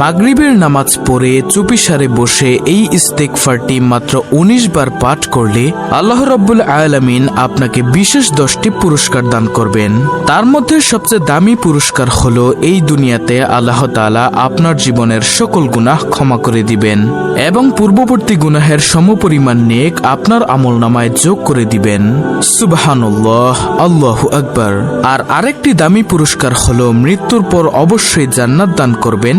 মাগরিবের নামাজ পড়ে চুপিসারে বসে এই ইস্তেকফারটি মাত্র ১৯ বার পাঠ করলে আল্লাহ রব্বুল আলামিন আপনাকে বিশেষ দশটি পুরস্কার দান করবেন। তার মধ্যে সবচেয়ে দামি পুরস্কার হলো এই দুনিয়াতে আল্লাহ তাআলা আপনার জীবনের সকল গুনাহ ক্ষমা করে দিবেন এবং পূর্ববর্তী গুনাহের সমপরিমাণ নেক আপনার আমল নামায় যোগ করে দিবেন। সুবহানুল্লাহ, আল্লাহ আকবার। আর আরেকটি দামি পুরস্কার হলো মৃত্যুর পর অবশ্যই জান্নাত দান করবেন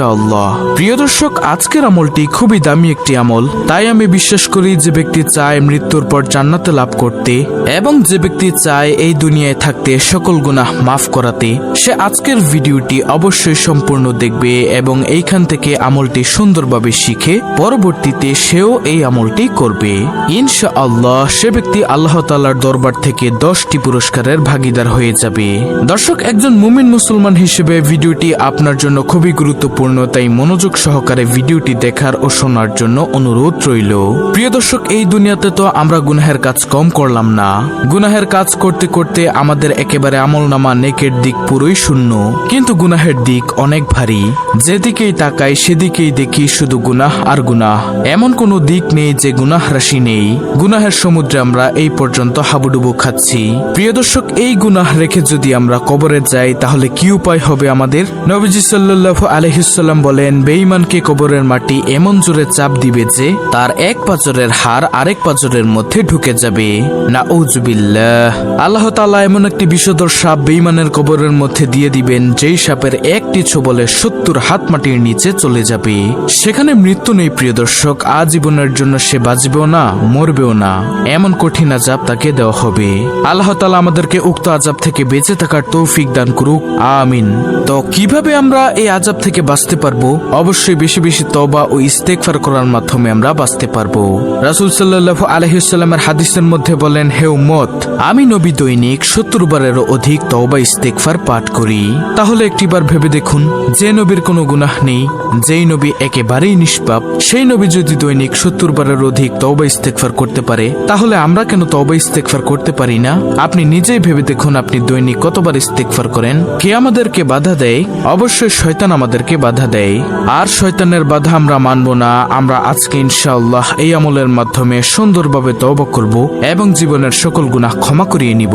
ইনশাআল্লাহ। প্রিয় দর্শক, আজকের আমলটি খুবই দামি একটি আমল। তাই আমি বিশ্বাস করি যে ব্যক্তি চায় মৃত্যুর পর জান্নাতে লাভ করতে এবং যে ব্যক্তি চায় এই দুনিয়ায় থাকতে সকল গুনাহ মাফ করাতে, সে আজকের ভিডিওটি অবশ্যই সম্পূর্ণ দেখবে এবং এইখান থেকে আমলটি সুন্দরভাবে শিখে পরবর্তীতে সেও এই আমলটি করবে। ইনশা আল্লাহ সে ব্যক্তি আল্লাহ তালার দরবার থেকে দশটি পুরস্কারের ভাগিদার হয়ে যাবে। দর্শক, একজন মুমিন মুসলমান হিসেবে ভিডিওটি আপনার জন্য খুবই গুরুত্বপূর্ণ। তাই মনোযোগ সহকারে ভিডিওটি দেখার ও শোনার জন্য অনুরোধ রইল। প্রিয় দর্শক, এই দুনিয়াতে তো আমরা গুনাহের কাজ কম করলাম না। গুনাহের কাজ করতে করতে আমাদের একেবারে আমল নামা নেকের দিক পুরোই শূন্য। কিন্তু গুনাহের দিক অনেক ভারী। যেদিকেই তাকাই, সেদিকেই দেখি শুধু গুনাহ আর গুনাহ। এমন কোনো দিক নেই যে গুনাহ রাশি নেই। গুনাহের সমুদ্রে আমরা এই পর্যন্ত হাবুডুবু খাচ্ছি। প্রিয় দর্শক, এই গুনাহ রেখে যদি আমরা কবরে যাই, তাহলে কি উপায় হবে আমাদের? নবীজি সাল্লাল্লাহু আলহিসাল্লাম বলেন, বেঈমানকে কবরের মাটি এমন জোরে চাপ দিবে যে তার এক পাজরের হার আরেক পাজরের মধ্যে ঢুকে যাবে। না উজবিল্লাহ আল্লাহ তাআলা এমন একটি বিষধর সাপ বেঈমানের কবরের মধ্যে দিয়ে দিবেন, যেই সাপের একটি ছোবলে সত্তর হাত মাটির নিচে চলে যাবে। সেখানে মৃত্যু নেই, প্রিয় দর্শক, আজীবনের জন্য সে বাঁচবেও না, মরবেও না। এমন কঠিন আজাব তাকে দেওয়া হবে। আল্লাহ তালা আমাদেরকে উক্ত আজাব থেকে বেঁচে থাকার তৌফিক দান করুক, আমিন। তো কীভাবে আমরা এই আজাব থেকে বাঁচতে পারব, অবশ্যই বেশি বেশি তবা ও ইস্তেকফার করার মাধ্যমে আমরা বাঁচতে পারব। রাসুল সাল্লাহ আলহিসাল্লামের হাদিসের মধ্যে বলেন, হে উম্মত, আমি নবী দৈনিক সত্তর বারেরও অধিক তওবা ইস্তেকফার পাঠ করি। তাহলে একটিবার ভেবে দেখুন, যে নবীর কোনো গুনাহ নেই, যেই নবী একেবারেই নিষ্পাপ, সেই নবী যদি দৈনিক সত্তর বারের অধিক তওবা ইস্তেকফার করতে পারে, তাহলে আমরা কেন তওবা ইস্তেকফার করতে পারি না? আপনি নিজেই ভেবে দেখুন, আপনি দৈনিক কতবার ইস্তেকফার করেন? কে আমাদেরকে বাধা দেয়? অবশ্যই শয়তান আমাদেরকে বাধা দেয় আর শয়তানের বাধা আমরা মানব না, আমরা আজকে ইনশাআল্লাহ এই আমলের মাধ্যমে সুন্দরভাবে তওবা করব এবং জীবনের সকল গুনাহ ক্ষমা করিয়ে নিব।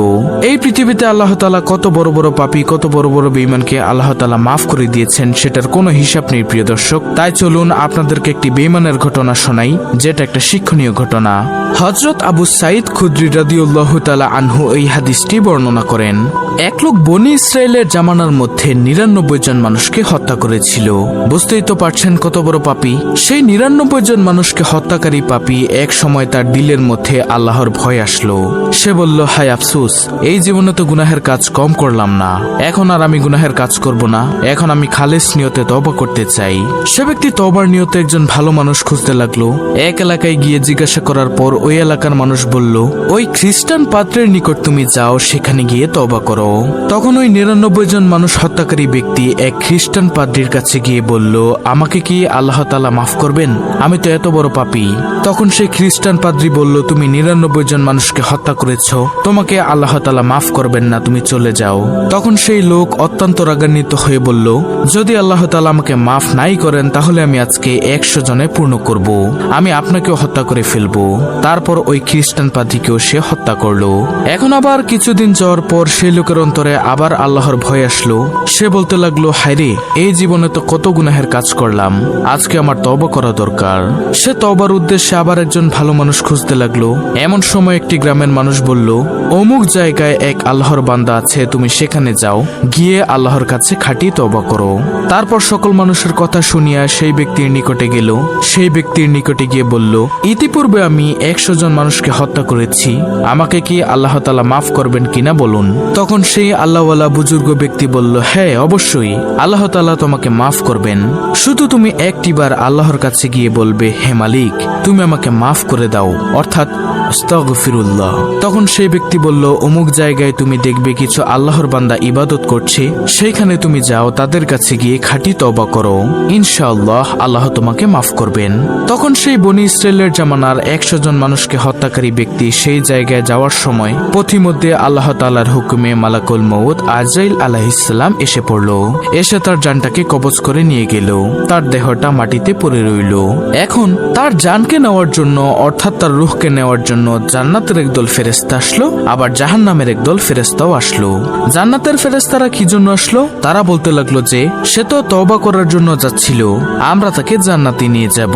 এই পৃথিবীতে আল্লাহ তাআলা কত বড় বড় পাপী, কত বড় বড় বেঈমানকে আল্লাহ তাআলা মাফ করে দিয়েছেন সেটার কোনো হিসাব নেই, প্রিয় দর্শক। তাই চলুন আপনাদেরকে একটি বেইমানের ঘটনা শোনাই, যেটা একটা শিক্ষণীয় ঘটনা। হজরত আবু সাইদ খুদ্রি রাদিউল্লাহ তাআলা আনহু এই হাদিসটি বর্ণনা করেন, এক লোক বনি ইসরায়েলের জামানার মধ্যে নিরানব্বই জন মানুষকে হত্যা করেছিল। বুঝতেই তো পারছেন কত বড় পাপী। সেই নিরানব্বই জন মানুষকে হত্যাকারী পাপী এক সময় তার দিলের মধ্যে আল্লাহর ভয় আসলো। সে বলল, হায় আফসুস, এই জীবনে তো গুনাহের কাজ কম করলাম না। এখন আর আমি গুনাহের কাজ করব না। এখন আমি খালেস নিয়তে তবা করতে চাই। সে ব্যক্তি তবার নিয়তে একজন ভালো মানুষ খুঁজতে লাগল। এক এলাকায় গিয়ে জিজ্ঞাসা করার পর ওই এলাকার মানুষ বলল, ওই খ্রিস্টান পাত্রের নিকট তুমি যাও, সেখানে গিয়ে তবা করো। তখন ওই নিরানব্বই জন মানুষ হত্যাকারী ব্যক্তি এক খ্রিস্টান পাদ্রির কাছে গিয়ে বলল, আমাকে কি আল্লাহ তালা মাফ করবেন? আমি তো এত বড় পাপী। তখন সেই খ্রিস্টান পাদ্রি বলল, তুমি নিরানব্বই জন মানুষকে হত্যা করেছ। তোমাকে আল্লাহ তালা মাফ করবেন না, তুমি চলে যাও। তখন সেই লোক অত্যন্ত রাগান্বিত হয়ে বলল, যদি আল্লাহ তালা আমাকে মাফ নাই করেন, তাহলে আমি আজকে একশো জনে পূর্ণ করব। আমি আপনাকেও হত্যা করে ফেলব। তারপর ওই খ্রিস্টান পাদ্রিকেও সে হত্যা করল। এখন আবার কিছুদিন যাওয়ার পর সেই লোকের অন্তরে আবার আল্লাহর ভয় আসলো। সে বলতে লাগল হায়রে এই জীবনে তো কত গুনাহের কাজ করলাম। আজকে আমার তবা করা দরকার। সে তবার উদ্দেশ্যে আবার একজন ভালো মানুষ খুঁজতে লাগল। এমন সময় একটি গ্রামের মানুষ বলল, অমুক জায়গায় এক আল্লাহর বান্দা আছে, তুমি সেখানে যাও। গিয়ে আল্লাহর কাছে খাটি তবা করো। তারপর সকল মানুষের কথা শুনিয়া সেই ব্যক্তির নিকটে গেল। সেই ব্যক্তির নিকটে গিয়ে বলল, ইতিপূর্বে আমি একশো জন মানুষকে হত্যা করেছি। আমাকে কি আল্লাহ তালা মাফ করবেন কিনা বলুন? তখন সেই আল্লাহওয়ালা বুজুর্গ ব্যক্তি বলল হ্যাঁ অবশ্যই। আল্লাহ তালা তোমাকে মাফ করবেন। শুধু তুমি একটিবার আল্লাহর কাছে গিয়ে বলবে, হে মালিক, তুমি আমাকে মাফ করে দাও। অর্থাৎ তখন সেই ব্যক্তি বলল, অমুক জায়গায় তুমি দেখবে কিছু আল্লাহর বান্দা ইবাদত করছে, সেইখানে তুমি যাও, তাদের কাছে গিয়ে খাঁটি তওবা করো। ইনশাআল্লাহ আল্লাহ তোমাকে মাফ করবেন। তখন সেই বনি ইসরায়েলের জামানার একশো জন মানুষকে হত্যাকারী ব্যক্তি সেই জায়গায় যাওয়ার সময় পথিমধ্যে আল্লাহ তালার হুকুমে মালাকুল মৌদ আজরাইল আলাহিসাল্লাম এসে পড়ল। এসে তার জানটাকে কবজ করে নিয়ে গেল। তার দেহটা মাটিতে পড়ে রইল। এখন তার জানকে নেওয়ার জন্য, অর্থাৎ তার রুহকে নেওয়ার জন্য জান্নাতের একদল ফেরেস্তা আসলো, আবার জাহান নামের একদল ফেরেস্তাও আসলো। জান্নাতের ফেরেস্তারা কি জন্য আসলো? তারা বলতে লাগল যে, সে তো তওবা করার জন্য যাচ্ছিল, আমরা তাকে জান্নাতে নিয়ে যাব।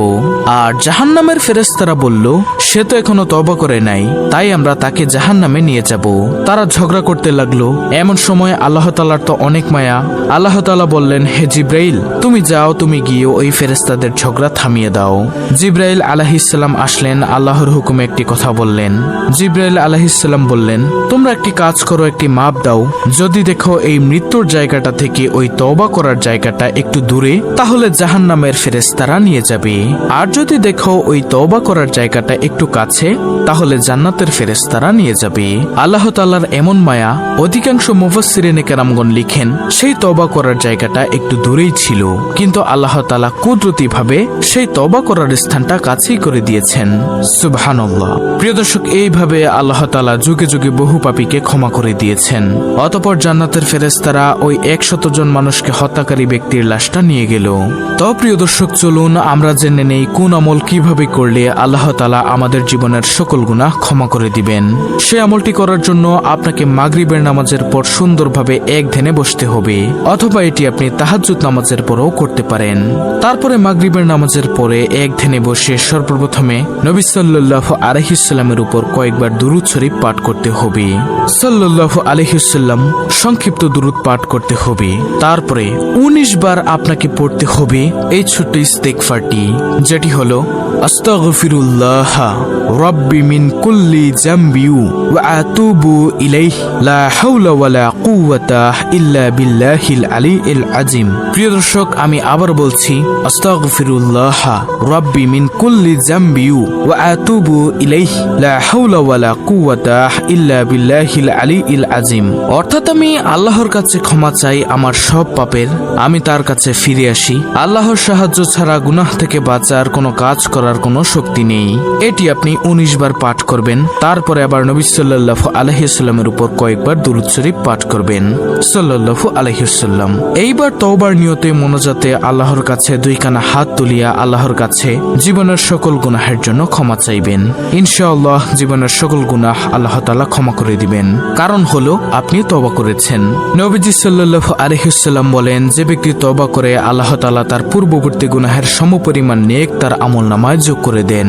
আর জাহান নামের ফেরেস্তারা বলল, সে তো এখনও তওবা করে নাই, তাই আমরা তাকে জাহান নামে নিয়ে যাব। তারা ঝগড়া করতে লাগল, এমন সময় আল্লাহ তালার তো অনেক মায়া। আল্লাহ তালা বললেন, হে জিব্রাইল, তুমি যাও, তুমি গিয়ে ওই ফেরেস্তাদের ঝগড়া থামিয়ে দাও। জিব্রাইল আলাহিসাল্লাম আসলেন আল্লাহর হুকুমে একটি কথা বললেন। জিব্রাইল আলাহিসাল্লাম বললেন, তোমরা একটি কাজ করো, একটি মাপ দাও। যদি দেখো এই মৃত্যুর জায়গাটা থেকে ওই তওবা করার জায়গাটা একটু দূরে, তাহলে জাহান নামের ফেরেস্তারা নিয়ে যাবে। আর যদি দেখো ওই তওবা করার জায়গাটা একটু কাছে, তাহলে জান্নাতের ফেরেস্তারা নিয়ে যাবে। আল্লাহ তাল্লার এমন মায়া অধিকাংশ মুফাসসিরিনে কেরামগণ লিখেন, সেই তওবা করার জায়গাটা একটু দূরেই ছিল। কিন্তু আল্লাহ তালা কুদরতি ভাবে সেই তওবা করার স্থানটা কাছেই করে দিয়েছেন। সুবহানাল্লাহ। প্রিয় দর্শক, এইভাবে আল্লাহ তালা যুগে যুগে বহু পাপীকে ক্ষমা করে দিয়েছেন। অতপর জান্নাতের ফেরেস্তারা ওই একশত জন মানুষকে হত্যাকারী ব্যক্তির লাশটা নিয়ে গেল। তো প্রিয় দর্শক, চলুন আমরা জেনে নেই কোন আমল কীভাবে করলে আল্লাহ তালা আমাদের জীবনের সকল গুনাহ ক্ষমা করে দিবেন। সে আমলটি করার জন্য আপনাকে মাগরিবের নামাজের পর সুন্দরভাবে এক ধ্যানে বসতে হবে, অথবা এটি আপনি তাহাজ্জুদ নামাজের পরও করতে পারেন। তারপরে মাগরিবের নামাজের পরে এক ধ্যানে বসে সর্বপ্রথমে নবী সাল্লাহ আলহিসাল্লামের উপর কয়েকবার দুরুদ শরীফ পাঠ করতে হবে। সাল্লাহ আলহিসাল্লাম সংক্ষিপ্ত দুরুদ পাঠ করতে হবে। তারপরে উনিশ বার আপনাকে পড়তে হবে এই ছোট্ট ইস্তেকফারটি যেটি হলো, আস্তাগফিরুল্লাহ, রব্বি মিন কুল্লি জামবিউ ওয়া আতুবু ইলাইহ, লা হাওলা ওয়ালা কুওয়াতা ইল্লা বিল্লাহিল আলিয়্যিল আজিম। প্রিয় দর্শক, আমি আবার বলছি, আস্তাগফিরুল্লাহ, রব্বি মিন কুল্লি জাম্বিউ ওয়া আতুবু ইলাইহ। অর্থাৎ আমি আল্লাহর কাছে ক্ষমা চাই আমার সব পাপের, আমি তার কাছে ফিরে আসি। আল্লাহর সাহায্য ছাড়া গুনাহ থেকে বাঁচার কোনো কাজ করার কোনো শক্তি নেই। এটি আপনি উনিশ বার পাঠ করবেন, তারপরে আবার নবী সাল্লাহ আলহিসাল্লামের উপর কয়েকবার দুরুদ শরীফ পাঠ করবেন সাল্লাহ আলহিসাল্লাম এইবার তওবার নিয়তে মনোজাতে আল্লাহর কাছে দুই কানা হাত তুলিয়া আল্লাহর কাছে জীবনের সকল গুনাহের জন্য ক্ষমা চাইবেন। ইনশাআল্লাহ জীবনের সকল গুনাহ আল্লাহ তালা ক্ষমা করে দিবেন। কারণ হলো, আপনি তবা করেছেন। নবীজি সাল্লাহ আলহিসাল্লাম বলেন, যে ব্যক্তি তবা করে, আল্লাহ তালা তার পূর্ববর্তী গুনাহের সমপরিমাণ নেক তার আমল নামায় যোগ করে দেন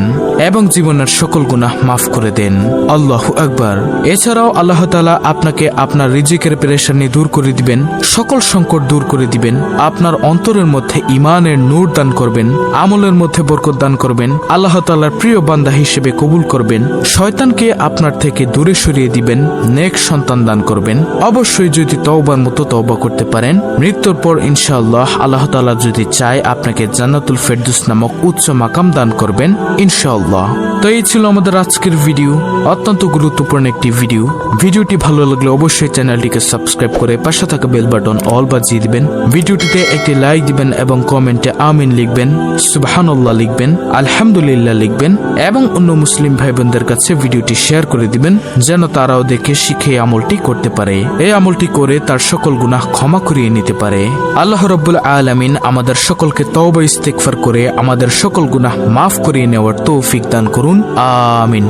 এবং জীবনের সকল গুনাহ মাফ করে দেন। আল্লাহ আকবার। এছাড়াও আল্লাহ তালা আপনাকে আপনার রিজিকের পেরেশানি দূর করে দিবেন, সকল সংকট দূর করে দিবেন, আপনার অন্তরের মধ্যে ইমানের নূর দান করবেন, আমলের মধ্যে বরকত দান করবেন, আল্লাহ তালার প্রিয় বান্দা হিসেবে কবুল করবেন। শয়তানকে আপনার থেকে দূরে সরিয়ে দিবেন, নেক সন্তান দান করবেন। অবশ্যই যদি তওবার মতো তওবা করতে পারেন, মৃত্যুর পর ইনশাআল্লাহ আল্লাহ তালা যদি চায় আপনাকে জান্নাতুল ফেরদুস নামক উচ্চ মাকাম দান করবেন, ইনশাআল্লাহ। তো এই ছিল আমাদের আজকের ভিডিও, অত্যন্ত গুরুত্বপূর্ণ একটি ভিডিও। ভিডিওটি ভালো লাগলে অবশ্যই চ্যানেলটিকে সাবস্ক্রাইব করে পাশে থাকা বেল বাটন অল বাজিয়ে দিবেন। ভিডিওটিতে একটি লাইক দিবেন এবং কমেন্টে আমিন লিখবেন, সুবহানাল্লাহ লিখবেন, আলহামদুলিল্লাহ লিখবেন এবং অন্য মুসলিম ভাই বোনদের কাছে ভিডিওটি শেয়ার করে দিবেন, যেন তারাও দেখে শিখে আমলটি করতে পারে। এই আমলটি করে তার সকল গুনাহ ক্ষমা করিয়ে নিতে পারে। আল্লাহ রব্বুল আলমিন আমাদের সকলকে তওবা ইস্তেকফার করে আমাদের সকল গুনাহ মাফ করিয়ে নেওয়ার তৌফিক দান করুন। আমিন।